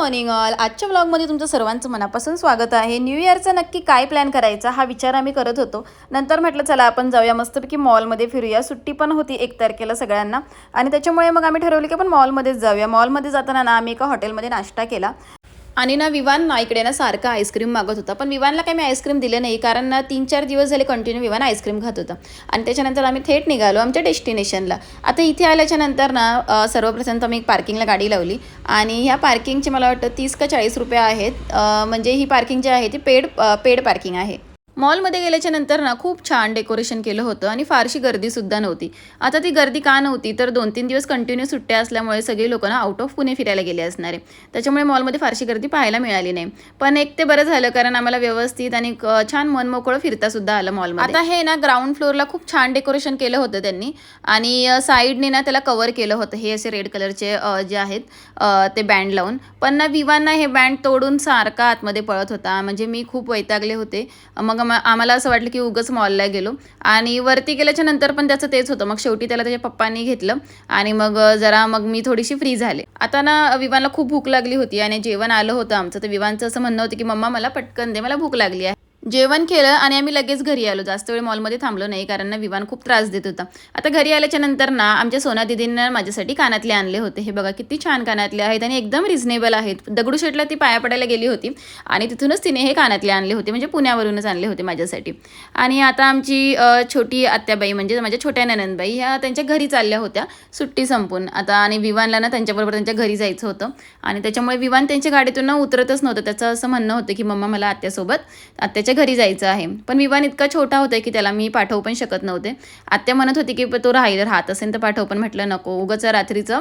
Morning all आजच्या ब्लॉगमध्ये तुमचं सर्वांचं मनापासून स्वागत आहे. न्यू इयरचा नक्की काय प्लॅन करायचा हा विचार आम्ही करत होतो. नंतर म्हटलं चला आपण जाऊया. मस्तपैकी मॉलमध्ये फिरूया. सुट्टी पण होती एक तारखेला सगळ्यांना. आणि त्याच्यामुळे मग आम्ही ठरवलं की आपण मॉलमध्येच जाऊया. मॉलमध्ये जाताना ना आम्ही एका हॉटेलमध्ये नाश्ता केला. आणि ना विवान ना इकडे ना सारखं आईस्क्रीम मागत होता. पण विवानला काही मी आईस्क्रीम दिलं नाही कारण ना तीन चार दिवस झाले कंटिन्यू विवान आईस्क्रीम खात होता. आणि त्याच्यानंतर आम्ही थेट निघालो आमच्या डेस्टिनेशनला आता इथे आल्याच्यानंतर ना सर्वप्रथम तर मी एक पार्किंगला गाडी लावली. आणि ह्या पार्किंगचे मला वाटतं तीस का चाळीस रुपये आहेत. म्हणजे ही पार्किंग जी आहे ती पेड पेड पार्किंग आहे. मॉलमध्ये गेल्याच्यानंतर ना खूप छान डेकोरेशन केलं होतं आणि फारशी गर्दीसुद्धा नव्हती. आता ती गर्दी का नव्हती तर दोन तीन दिवस कंटिन्यू सुट्ट्या असल्यामुळे सगळे लोक ना आउट ऑफ पुणे फिरायला गेले असणारे त्याच्यामुळे मॉलमध्ये फारशी गर्दी पाहायला मिळाली नाही. पण एक ते बरं झालं कारण आम्हाला व्यवस्थित आणि छान मनमोकळं फिरता सुद्धा आलं मॉलमध्ये. आता हे ना ग्राउंड फ्लोअरला खूप छान डेकोरेशन केलं होतं त्यांनी. आणि साईडने ना त्याला कव्हर केलं होतं. हे असे रेड कलरचे जे आहेत ते बँड लावून. पण ना विवांना हे बँड तोडून सारखा आतमध्ये पळत होता. म्हणजे मी खूप वैतागले होते. मग आम- आम्हाला असं वाटलं की उगच मॉलला गेलो. आणि वरती गेल्याच्यानंतर पण त्याचं तेच होतं. मग शेवटी त्याला त्याच्या पप्पांनी घेतलं आणि मग जरा मग मी थोडीशी फ्री झाले. आता ना विवानला खूप भूक लागली होती आणि जेवण आलं होतं आमचं. तर विवानचं असं म्हणणं होतं की मम्मा मला पटकन दे मला भूक लागली आहे. जेवण केलं आणि आम्ही लगेच घरी आलो. जास्त वेळ मॉलमध्ये थांबलो नाही कारण ना विवान खूप त्रास देत होता. आता घरी आल्याच्यानंतर ना आमच्या सोना दिदींना माझ्यासाठी कानातले आणले होते. हे बघा किती छान कानातले आहेत आणि एकदम रिझनेबल आहेत. दगडूशेठला ती पाया पडायला गेली होती आणि तिथूनच तिने हे कानातले आणले होते म्हणजे पुण्यावरूनच आणले होते माझ्यासाठी. आणि आता आमची छोटी आत्याबाई म्हणजे माझ्या छोट्या ननंदबाई ह्या त्यांच्या घरी चालल्या होत्या. सुट्टी संपून. आता आणि विवानला ना त्यांच्याबरोबर त्यांच्या घरी जायचं होतं. आणि त्याच्यामुळे विवान त्यांच्या गाडीतून ना उतरतच नव्हतं. त्याचं असं म्हणणं होतं की मम्मा मला आत्यासोबत आत्याच्या घरी जायचं आहे. पण विवान इतका छोटा होता की त्याला मी पाठवू पण शकत नव्हते. आत्या म्हणत होती की तो राहील राहत असेल तर पाठव पण म्हटलं नको. उगाच रात्रीचं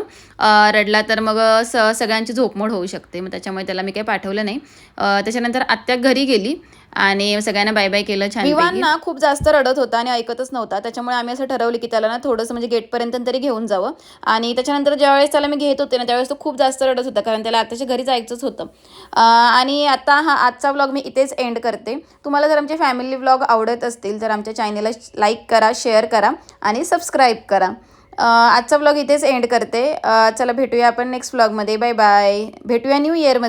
रडला तर मग स सगळ्यांची झोपमोड होऊ शकते. मग त्याच्यामुळे त्याला मी काही पाठवलं नाही. त्याच्यानंतर आत्या घरी गेली आणि सगळ्यांना बाय बाय केलं छान विवान ना खूप जास्त रडत होता आणि ऐकतच नव्हता. त्याच्यामुळे आम्ही असं ठरवलं की त्याला ना थोडंसं म्हणजे गेटपर्यंत तरी घेऊन जावं. आणि त्याच्यानंतर ज्यावेळेस त्याला मी घेत होते ना त्यावेळेस तो खूप जास्त रडत होता. कारण त्याला आताच्या घरी जायचंच होतं. आणि आता हा आजचा व्लॉग मी इथेच एंड करते. तुम्हाला जर आमचे फॅमिली व्लॉग आवडत असतील तर आमच्या चॅनेलला लाईक करा शेअर करा आणि सबस्क्राईब करा. आजचा व्लॉग इथेच एंड करते. चला भेटूया आपण नेक्स्ट व्लॉगमध्ये बाय बाय भेटूया न्यू इयरमध्ये